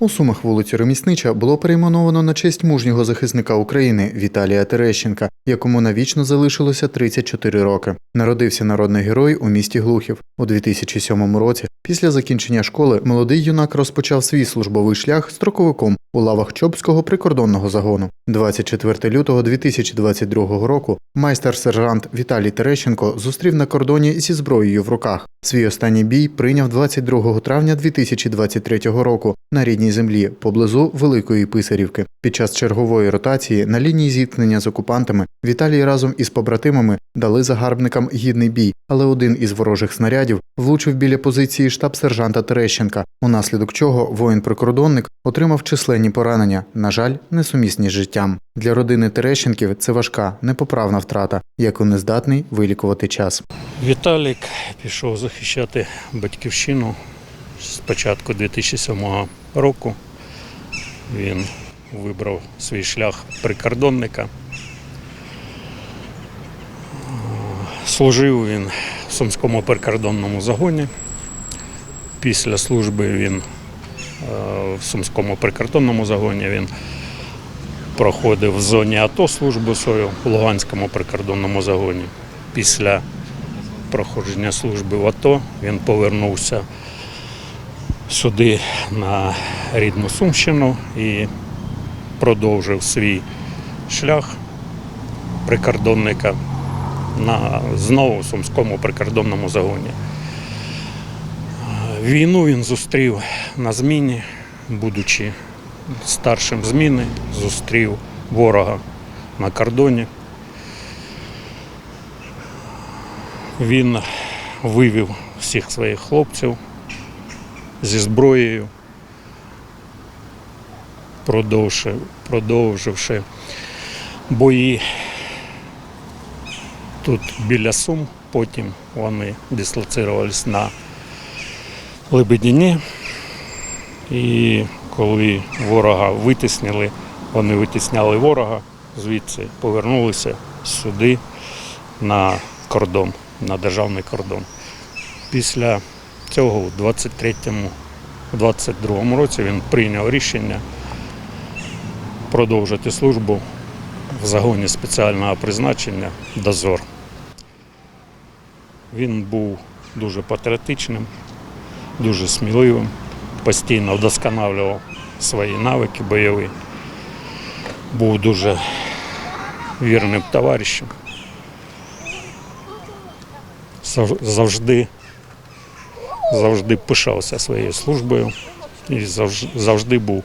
У Сумах вулицю Реміснича було перейменовано на честь мужнього захисника України Віталія Терещенка, якому навічно залишилося 34 роки. Народився народний герой у місті Глухів у 2007 році. Після закінчення школи молодий юнак розпочав свій службовий шлях строковиком у лавах Чопського прикордонного загону. 24 лютого 2022 року майстер-сержант Віталій Терещенко зустрів на кордоні зі зброєю в руках. Свій останній бій прийняв 22 травня 2023 року на рідній землі поблизу Великої Писарівки. Під час чергової ротації на лінії зіткнення з окупантами Віталій разом із побратимами дали загарбникам гідний бій, але один із ворожих снарядів влучив біля позиції штаб-сержанта Терещенка, унаслідок чого воїн-прикордонник отримав численні поранення, на жаль, несумісні з життям. Для родини Терещенків це важка, непоправна втрата, яку не здатний вилікувати час. Віталік пішов захищати батьківщину з початку 2007 року. Він вибрав свій шлях прикордонника. Служив він в Сумському прикордонному загоні. Після служби він е, в Сумському прикордонному загоні він проходив в зоні АТО службу свою в Луганському прикордонному загоні. Після проходження служби в АТО він повернувся сюди на рідну Сумщину і продовжив свій шлях прикордонника на знову Сумському прикордонному загоні. Війну він зустрів на зміні, будучи старшим зміни, зустрів ворога на кордоні. Він вивів всіх своїх хлопців зі зброєю, продовживши, бої тут біля Сум. Потім вони дислоцирувались на Лебедіні. І коли ворога витіснили, вони витісняли ворога, звідси повернулися сюди на кордон, на державний кордон. Після цього у 23-му, 22-му році він прийняв рішення продовжити службу в загоні спеціального призначення Дозор. Він був дуже патріотичним, дуже сміливим, постійно вдосконалював свої навики бойові, був дуже вірним товаришем. Завжди, завжди пишався своєю службою і завж- завжди був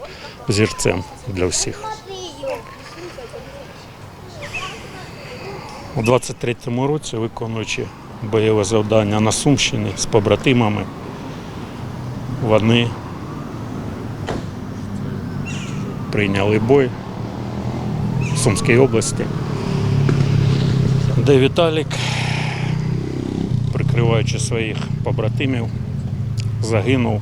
зірцем для всіх. У 23-му році, виконуючи бойове завдання на Сумщині з побратимами, вони прийняли бой в Сумській області, де Віталік, прикриваючи своїх побратимів, загинув.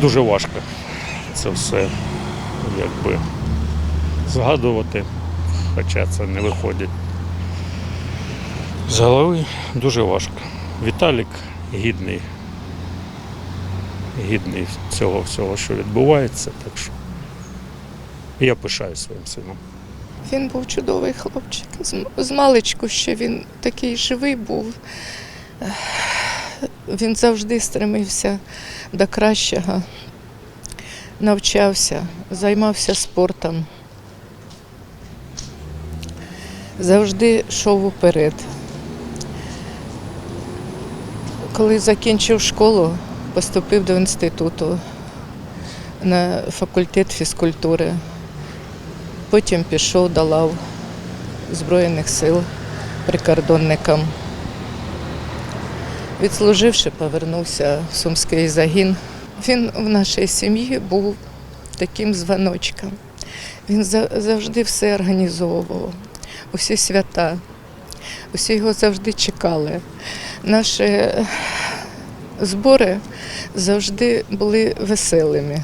Дуже важко це все якби згадувати, хоча це не виходить з голови, дуже важко. Віталік гідний, гідний цього всього, що відбувається, так що я пишаю своїм сином. Він був чудовий хлопчик. З, маличку ще він такий живий був. Він завжди стремився до кращого, навчався, займався спортом. Завжди йшов уперед. Коли закінчив школу, поступив до інституту на факультет фізкультури. Потім пішов до лав Збройних сил прикордонникам. Відслуживши, повернувся в Сумський загін. Він в нашій сім'ї був таким дзвоночком. Він завжди все організовував, усі свята. Усі його завжди чекали. Наші збори завжди були веселими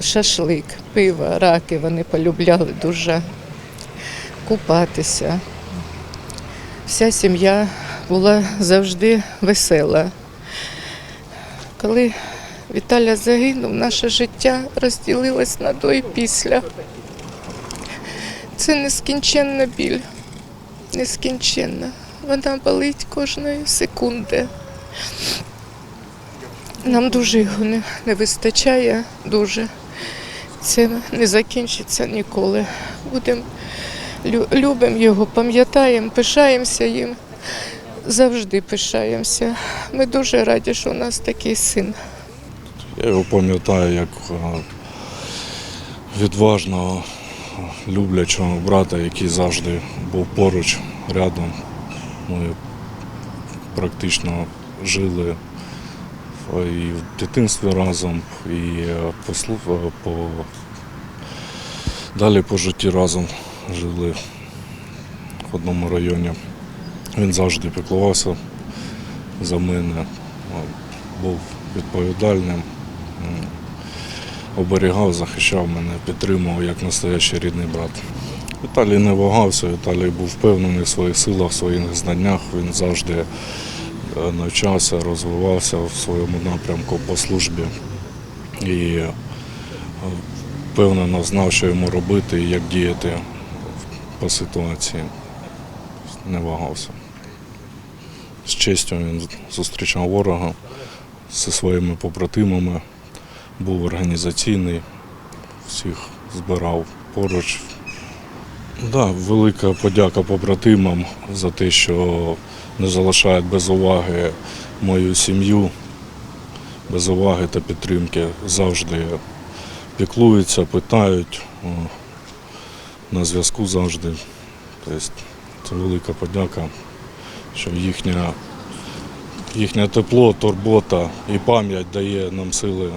шашлик, пиво, раки вони полюбляли дуже. купатися. Вся сім'я була завжди весела. Коли Віталя загинув, наше життя розділилось на до і після. Це нескінченна біль, нескінченна. Вона болить кожної секунди. Нам дуже його не, не вистачає, дуже. Це не закінчиться ніколи. Будемо лю- любимо його, пам'ятаємо, пишаємося їм. Завжди пишаємося. Ми дуже раді, що у нас такий син. Я його пам'ятаю як е, відважного, люблячого брата, який завжди був поруч, рядом. Ми практично жили і в дитинстві разом, і е, по, е, по... далі по житті разом жили в одному районі. Він завжди піклувався за мене, е, був відповідальним, оберігав, захищав мене, підтримував як настоящий рідний брат. Віталій не вагався, Віталій був впевнений в своїх силах, в своїх знаннях. Він завжди навчався, розвивався в своєму напрямку по службі і е, впевнено знав, що йому робити і як діяти по ситуації. Не вагався. З честю він зустрічав ворога зі своїми побратимами, був організаційний, всіх збирав поруч. Да, велика подяка побратимам за те, що не залишають без уваги мою сім'ю, без уваги та підтримки. Завжди піклуються, питають, на зв'язку завжди. Тобто це велика подяка, що їхня Їхнє тепло, турбота і пам'ять дає нам сили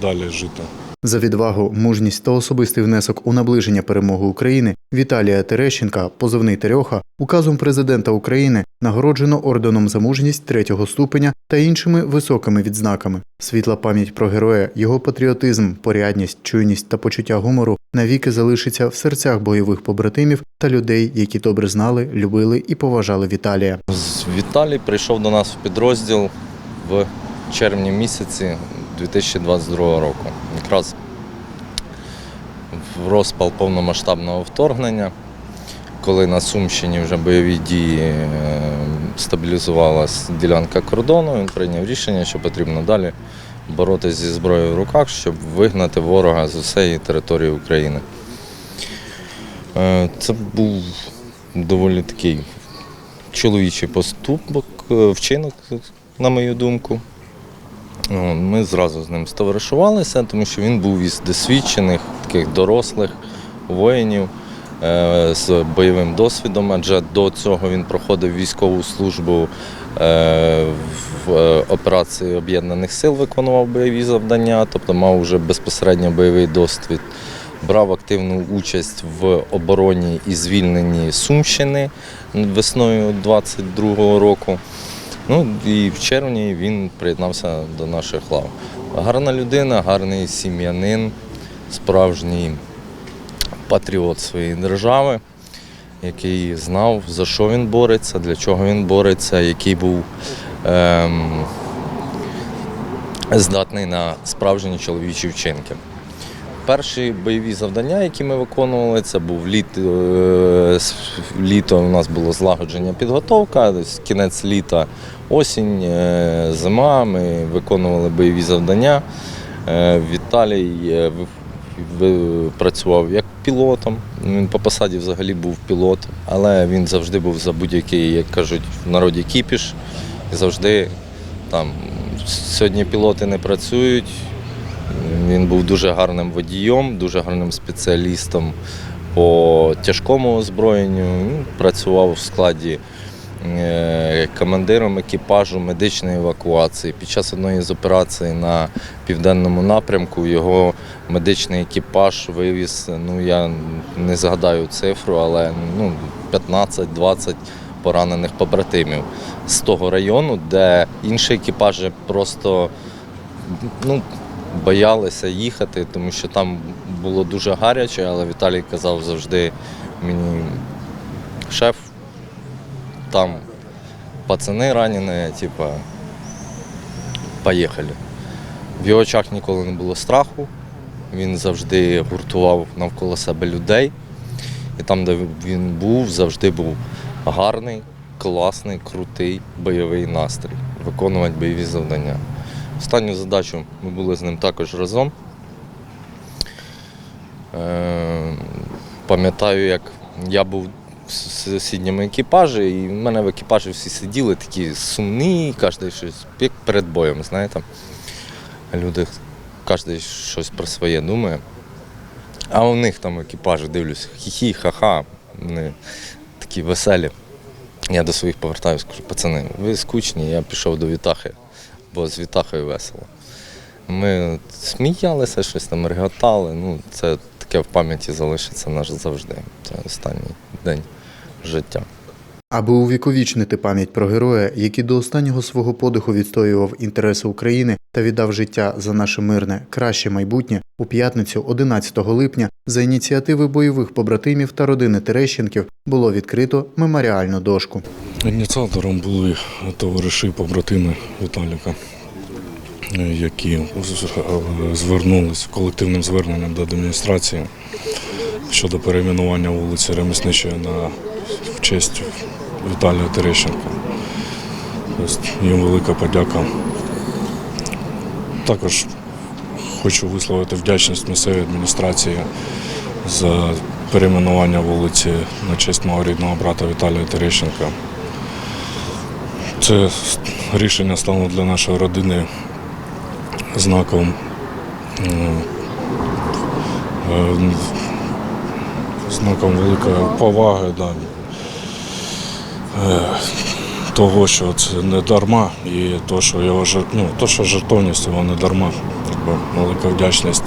далі жити. За відвагу, мужність та особистий внесок у наближення перемоги України Віталія Терещенка, позивний Терьоха, указом президента України нагороджено орденом за мужність третього ступеня та іншими високими відзнаками. Світла пам'ять про героя, його патріотизм, порядність, чуйність та почуття гумору навіки залишиться в серцях бойових побратимів та людей, які добре знали, любили і поважали Віталія. Віталій прийшов до нас в підрозділ в червні місяці 2022 року. Якраз в розпал повномасштабного вторгнення, коли на Сумщині вже бойові дії е, стабілізувалась ділянка кордону, він прийняв рішення, що потрібно далі боротися зі зброєю в руках, щоб вигнати ворога з усієї території України. Е, Це був доволі такий чоловічий поступок, е, вчинок, на мою думку. О, Ми зразу з ним стоваришувалися, тому що він був із досвідчених, таких дорослих воїнів е, з бойовим досвідом, адже до цього він проходив військову службу е, в е, операції Об'єднаних сил, виконував бойові завдання, тобто мав вже безпосередньо бойовий досвід. Брав активну участь в обороні і звільненні Сумщини весною 22-го року. Ну і в червні він приєднався до наших лав. Гарна людина, гарний сім'янин, справжній патріот своєї держави, який знав, за що він бореться, для чого він бореться, який був ем, здатний на справжні чоловічі вчинки. Перші бойові завдання, які ми виконували, це був літ, е, літо. У нас було злагодження підготовка, кінець літа, осінь, е, зима. Ми виконували бойові завдання. Е, Віталій працював як пілотом. Він по посаді взагалі був пілот, але він завжди був за будь-який, як кажуть, в народі кіпіш. Завжди там сьогодні пілоти не працюють. Він був дуже гарним водієм, дуже гарним спеціалістом по тяжкому озброєнню. Працював в складі е, командиром екіпажу медичної евакуації. Під час одної з операцій на південному напрямку його медичний екіпаж вивіз, ну я не згадаю цифру, але ну, 15-20 поранених побратимів з того району, де інші екіпажі просто ну, боялися їхати, тому що там було дуже гаряче, але Віталій казав завжди мені шеф, там пацани ранені, типа, поїхали. В його очах ніколи не було страху. Він завжди гуртував навколо себе людей. І там, де він був, завжди був гарний, класний, крутий бойовий настрій, виконувати бойові завдання. Останню задачу ми були з ним також разом. Е, Пам'ятаю, як я був в сусідньому екіпажі, і в мене в екіпажі всі сиділи такі сумні, кожен щось як перед боєм, знаєте. Люди, кожен щось про своє думає. А у них там екіпажі дивлюсь, хі-хі, ха-ха, вони такі веселі. Я до своїх повертаюся, кажу, пацани, ви скучні, я пішов до Вітахи, бо з Вітахою весело. Ми сміялися, щось там реготали. Ну, це таке в пам'яті залишиться наш завжди. Це останній день життя. Аби увіковічнити пам'ять про героя, який до останнього свого подиху відстоював інтереси України та віддав життя за наше мирне краще майбутнє, у п'ятницю, 11 липня, за ініціативи бойових побратимів та родини Терещенків було відкрито меморіальну дошку. Ініціатором були товариші побратими Віталіка, е, які з- звернулись колективним зверненням до адміністрації щодо перейменування вулиці Ремісничої на в честь Віталія Терещенка. Тобто Їм велика подяка. Також хочу висловити вдячність місцевій адміністрації за перейменування вулиці на честь мого рідного брата Віталія Терещенка. Це рішення стало для нашої родини знаком е, е, знаком великої поваги. Да. Е, Того, що це не дарма, і то, що його ну, то, що жертовність його не дарма. Велика вдячність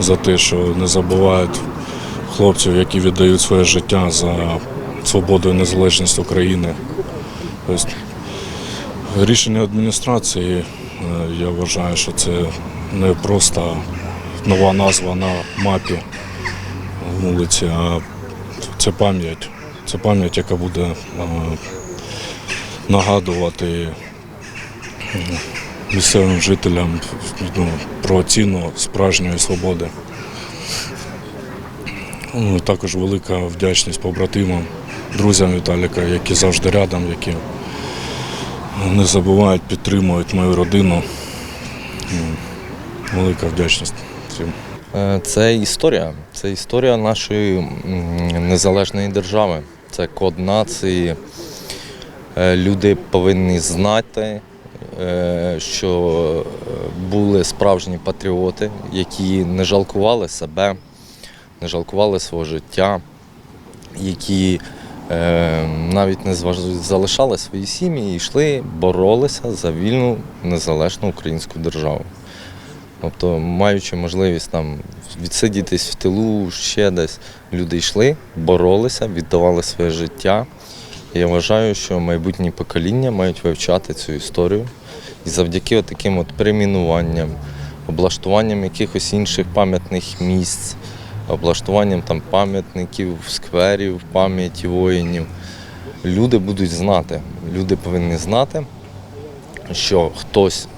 за те, що не забувають хлопців, які віддають своє життя за свободу і незалежність України. Тобто, рішення адміністрації, е, я вважаю, що це не просто нова назва на мапі вулиці, а це пам'ять. Це пам'ять, яка буде е, нагадувати е, місцевим жителям ну, про ціну справжньої свободи. Ну, також велика вдячність побратимам, друзям Віталіка, які завжди рядом, які не забувають, підтримують мою родину. Велика вдячність всім. Е, Це історія. Це історія нашої незалежної держави. Це код нації. Е, Люди повинні знати, е, що були справжні патріоти, які не жалкували себе, не жалкували свого життя, які навіть не залишали свої сім'ї і йшли, боролися за вільну незалежну українську державу. Тобто, маючи можливість там відсидітись в тилу, ще десь, люди йшли, боролися, віддавали своє життя. І я вважаю, що майбутні покоління мають вивчати цю історію. І завдяки таким от перейменуванням, облаштуванням якихось інших пам'ятних місць, облаштуванням там пам'ятників, скверів, пам'яті воїнів, люди будуть знати. Люди повинні знати, що хтось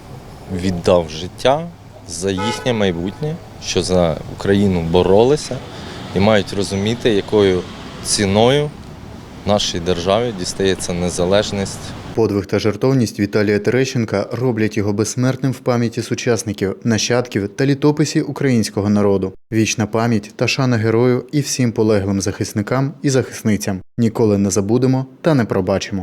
віддав життя за їхнє майбутнє, що за Україну боролися і мають розуміти, якою ціною нашій державі дістається незалежність Подвиг та жертовність Віталія Терещенка роблять його безсмертним в пам'яті сучасників, нащадків та літописі українського народу. Вічна пам'ять та шана герою і всім полеглим захисникам і захисницям. Ніколи не забудемо та не пробачимо.